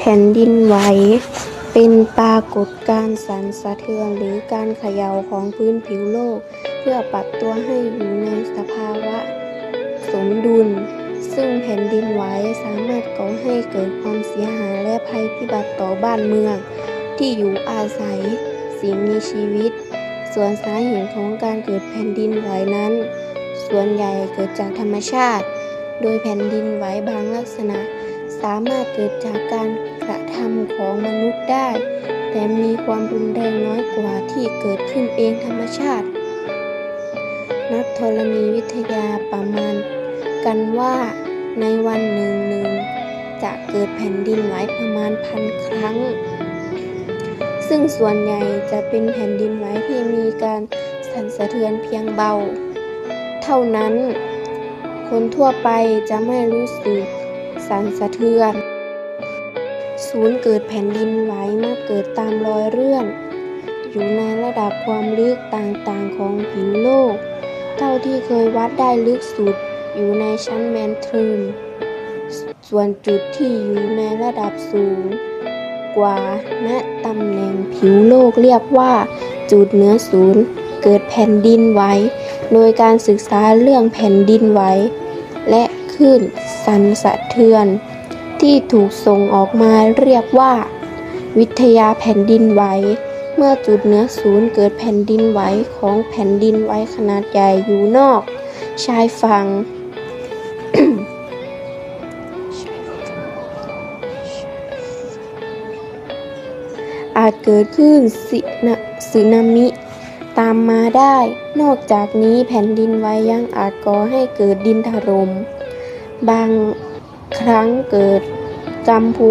แผ่นดินไหว เป็นปรากฏการณ์สั่นสะเทือนหรือการเขย่าของพื้นผิวโลก เพื่อปรับตัวให้อยู่ในสภาวะสมดุล ซึ่งแผ่นดินไหวสามารถก่อให้เกิดความเสียหายและภัยพิบัติต่อบ้านเมือง ที่อยู่อาศัย สิ่งมีชีวิต ส่วนสาเหตุของการเกิดแผ่นดินไหวนั้น ส่วนใหญ่เกิดจากธรรมชาติ โดยแผ่นดินไหวบางลักษณะ สามารถเกิดจากการกระทำของมนุษย์ได้ แต่มีความรุนแรงน้อยกว่าที่เกิดขึ้นเองธรรมชาติ นักธรณีวิทยาประมาณ กันว่าในวันหนึ่งหนึ่งจะเกิดแผ่นดินไหวประมาณพันครั้ง ซึ่งส่วนใหญ่จะเป็นแผ่นดินไหวที่มีการสั่นสะเทือนเพียงเบา เท่านั้น คนทั่วไปจะไม่รู้สึก สั่นสะเทือน ศูนย์เกิดแผ่นดินไหวมักเกิดตามรอยเลื่อนอยู่ในระดับความลึกต่างๆของผิวโลก เท่าที่เคยวัดได้ลึกสุดอยู่ในชั้นแมนทรูนส่วนจุดที่อยู่ในระดับสูง กว่าณตำแหน่งผิวโลกเรียกว่า จุดเหนือศูนย์ เกิดแผ่นดินไหวโดยการศึกษาเรื่องแผ่นดินไหว และคลื่นสั่นสะเทือน ที่ถูกส่งออกมาเรียกว่า วิทยาแผ่นดินไหว เมื่อจุดเหนือศูนย์เกิดแผ่นดินไหวของแผ่นดินไหวขนาดใหญ่อยู่นอก ชายฝั่งอาจเกิดขึ้นสินะสึนามิ ตามมาได้ นอกจากนี้แผ่นดินไหวยังอาจก่อให้เกิดดินถล่มบางครั้งเกิดกำพุ